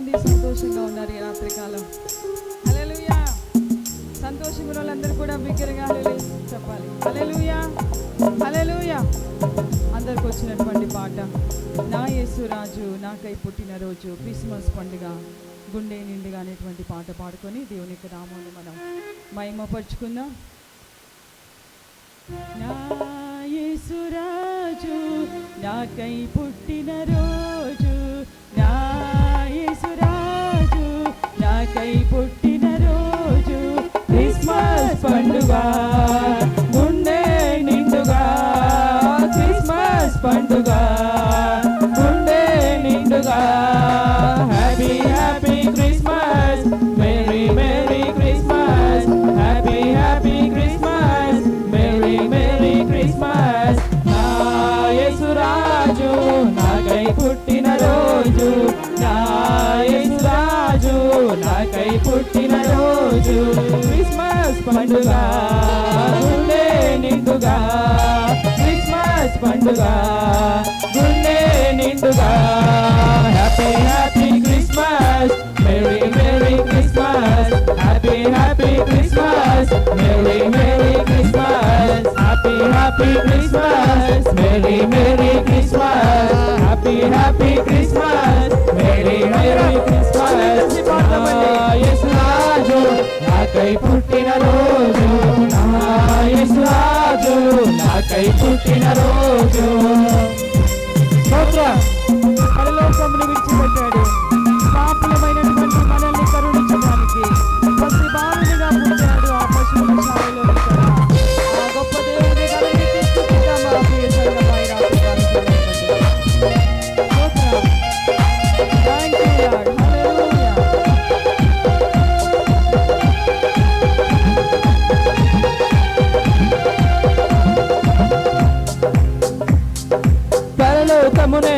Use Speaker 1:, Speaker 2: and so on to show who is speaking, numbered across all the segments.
Speaker 1: మంది సంతోషంగా ఉన్నారు ఈ రాత్రికాలం. అలెలుయా సంతోషం వాళ్ళందరూ కూడా బిగ్గరగా చెప్పాలి. అలెలుయా అలెలుయా అందరికి వచ్చినటువంటి పాట. నా యేసురాజు నాకై పుట్టినరోజు క్రిస్మస్ పండుగ గుండె నిండుగా అనేటువంటి పాట పాడుకొని దేవుని యొక్క నామాన్ని మనం మహిమపరుచుకుందాం. నా యేసురాజు నాకై పుట్టిన పుట్టిన రోజు రాజు నాకై పుట్టిన రోజు. క్రిస్మస్ పండుగ గుండె నిండుగా క్రిస్మస్ పండుగ గుండె నిండుగా. Happy happy Christmas merry merry Christmas happy happy నాకై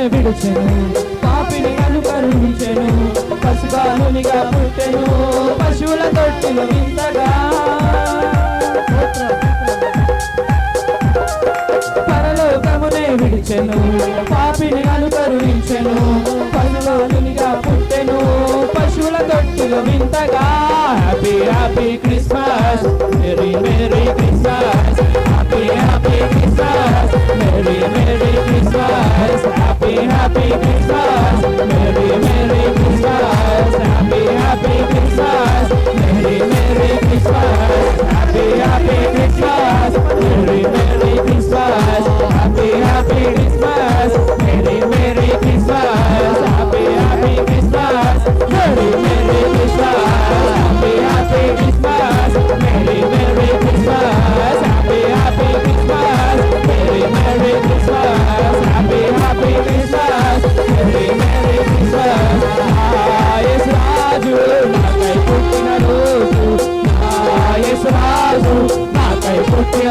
Speaker 2: విడిచెను. పాపిని అనుకరించెను. పశుపాలునిగా పుట్టెను. పశువుల తొట్టిలో వింతగా పరలోకమునే విడిచెను. పాపిని అనుకరించెను. పశుపాలునిగా పుట్టెను. పశువుల తొట్టిలో వింతగా happy happy Christmas merry merry happy happy Yesuraju నాకై పుట్టిన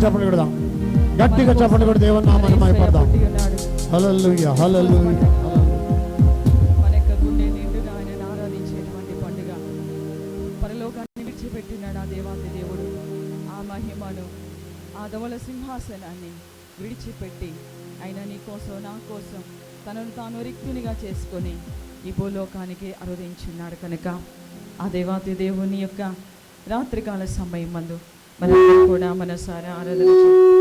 Speaker 3: చప్పట్లు కొడదాం. గట్టిగా చప్పట్లు కూడా దేవుని నామాన్ని
Speaker 1: మహిపడదాం హలలుయ హలలుయ ధవల సింహాసనాన్ని విడిచిపెట్టి ఆయన నీ కోసం నా కోసం తనను తాను రిక్తునిగా చేసుకొని ఈ భూలోకానికి అరుదించున్నాడు కనుక. ఆ దేవాతి దేవుని యొక్క రాత్రికాల సమయం మందు మనం కూడా మనసారా ఆరాధన